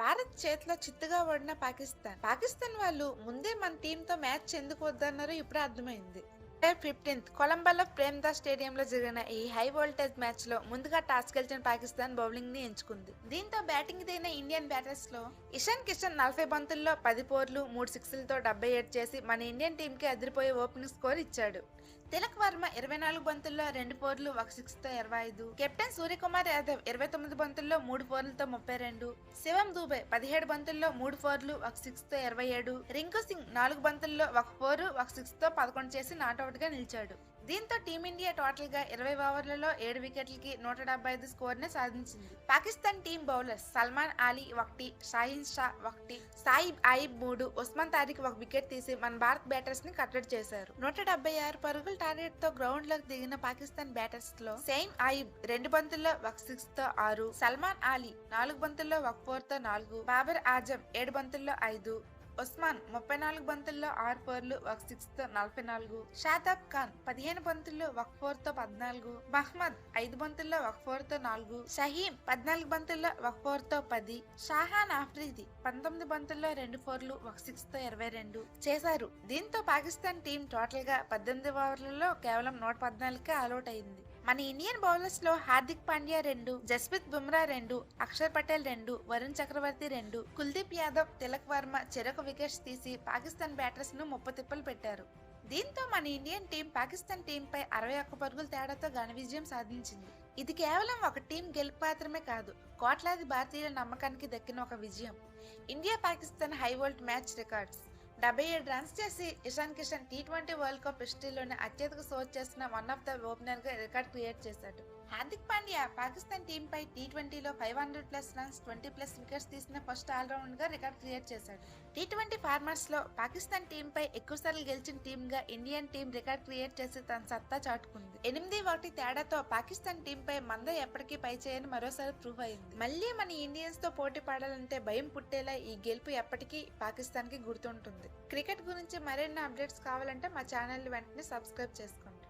భారత్ చేతిలో చిత్తుగా ఓడిన పాకిస్తాన్. పాకిస్తాన్ వాళ్ళు ముందే మన టీమ్తో మ్యాచ్ ఎందుకు వద్దన్నారో ఇప్పుడే అర్థమైంది. ఫిఫ్టీన్త్ కొలంబోలో ప్రేమ్దాస్ స్టేడియంలో జరిగిన ఈ హై వోల్టేజ్ మ్యాచ్లో ముందుగా టాస్ గెలిచిన పాకిస్తాన్ బౌలింగ్ని ఎంచుకుంది. దీంతో బ్యాటింగ్ దిగిన ఇండియన్ బ్యాటర్స్లో ఇషాన్ కిషన్ నలభై బంతుల్లో పది పోర్లు మూడు సిక్స్లతో డెబ్బై ఏడు చేసి మన ఇండియన్ టీం కి అదిరిపోయే ఓపెనింగ్ స్కోర్ ఇచ్చాడు. తిలక్ వర్మ ఇరవై నాలుగు బంతుల్లో రెండు ఫోర్లు ఒక సిక్స్తో ఇరవై ఐదు. కెప్టెన్ సూర్యకుమార్ యాదవ్ ఇరవై తొమ్మిది బంతుల్లో మూడు ఫోర్లతో ముప్పై రెండు. శివం దూబే పదిహేడు బంతుల్లో మూడు ఫోర్లు ఒక సిక్స్తో ఇరవై ఏడు. రింకు సింగ్ నాలుగు బంతుల్లో ఒక ఫోర్ ఒక సిక్స్తో పదకొండు చేసి నాట్అవుట్గా నిలిచాడు. దీంతో టీమిండియా టోటల్గా ఇరవై ఓవర్లలో ఏడు వికెట్లకి నూట డెబ్బై ఐదు స్కోర్ని సాధించింది. పాకిస్తాన్ టీం బౌలర్స్ సల్మాన్ అలీ ఒకటి షాహిన్ షా ఒకటి సాయిబ్ ఆయిబ్ మూడు ఉస్మాన్ తారిక్ ఒక వికెట్ తీసి మన భారత్ బ్యాటర్స్ని కట్టడి చేశారు. నూట డెబ్బై ఆరు పరుగుల టార్గెట్తో గ్రౌండ్లోకి దిగిన పాకిస్తాన్ బ్యాటర్స్లో సెయిమ్ ఆయిబ్ రెండు బంతుల్లో ఒక సిక్స్తో ఆరు సల్మాన్ అలీ నాలుగు బంతుల్లో ఒక ఫోర్తో నాలుగు బాబర్ ఆజం ఏడు బంతుల్లో ఐదు ఉస్మాన్ ముప్పై నాలుగు బంతుల్లో ఆరు ఫోర్లు ఒక సిక్స్తో నలభై నాలుగు. షాదాబ్ ఖాన్ పదిహేను బంతుల్లో ఒక ఫోర్తో పద్నాలుగు. మహ్మద్ ఐదు బంతుల్లో ఒక ఫోర్తో నాలుగు. షహీం పద్నాలుగు బంతుల్లో ఒక ఫోర్తో పది. షాహాన్ ఆఫ్రీది పంతొమ్మిది బంతుల్లో రెండు ఫోర్లు ఒక సిక్స్తో ఇరవై రెండు. చేశారు. దీంతో పాకిస్తాన్ టీం టోటల్గా పద్దెనిమిది ఓవర్లలో కేవలం నూట పద్నాలుగుకే ఆల్అౌట్ అయింది. మన ఇండియన్ బౌలర్స్లో హార్దిక్ పాండ్యా రెండు జస్ప్రీత్ బుమ్రా రెండు అక్షర్ పటేల్ రెండు వరుణ్ చక్రవర్తి రెండు కుల్దీప్ యాదవ్ తిలక్ వర్మ చెరకు వికెట్స్ తీసి పాకిస్తాన్ బ్యాటర్స్ను ముప్ప తిప్పలు పెట్టారు. దీంతో మన ఇండియన్ టీం పాకిస్తాన్ టీం పై అరవై ఒక్క పరుగుల తేడాతో ఘన విజయం సాధించింది. ఇది కేవలం ఒక టీం గెలుపు మాత్రమే కాదు కోట్లాది భారతీయుల నమ్మకానికి దక్కిన ఒక విజయం. India Pakistan high volt match records. డెబ్బై ఏడు రన్స్ చేసి Ishan Kishan T twenty world cup హిస్టరీలోనే అత్యధిక స్కోర్ చేసిన వన్ ఆఫ్ ద ఓపెనర్గా రికార్డ్ క్రియేట్ చేశాడు. హార్దిక్ పాండ్యా పాకిస్తాన్ టీంపై టీ ట్వంటీలో five hundred plus runs twenty plus wickets తీసిన ఫస్ట్ ఆల్రౌండర్గా రికార్డ్ క్రియేట్ చేశాడు. టీ ట్వంటీ ఫార్మర్స్లో పాకిస్తాన్ టీంపై ఎక్కువసార్లు గెలిచిన టీంగా ఇండియన్ టీం రికార్డ్ క్రియేట్ చేసి తన సత్తా చాటుకుంది. ఎనిమిది ఒకటి తేడాతో పాకిస్తాన్ టీంపై మంద ఎప్పటికీ పై చేయని మరోసారి ప్రూవ్ అయింది. మళ్ళీ మన ఇండియన్స్తో పోటీ పడాలంటే భయం పుట్టేలా ఈ గెలుపు ఎప్పటికీ పాకిస్తాన్కి గుర్తుంటుంది. క్రికెట్ గురించి మరిన్ని అప్డేట్స్ కావాలంటే మా ఛానల్ వెంటనే సబ్స్క్రైబ్ చేసుకోండి.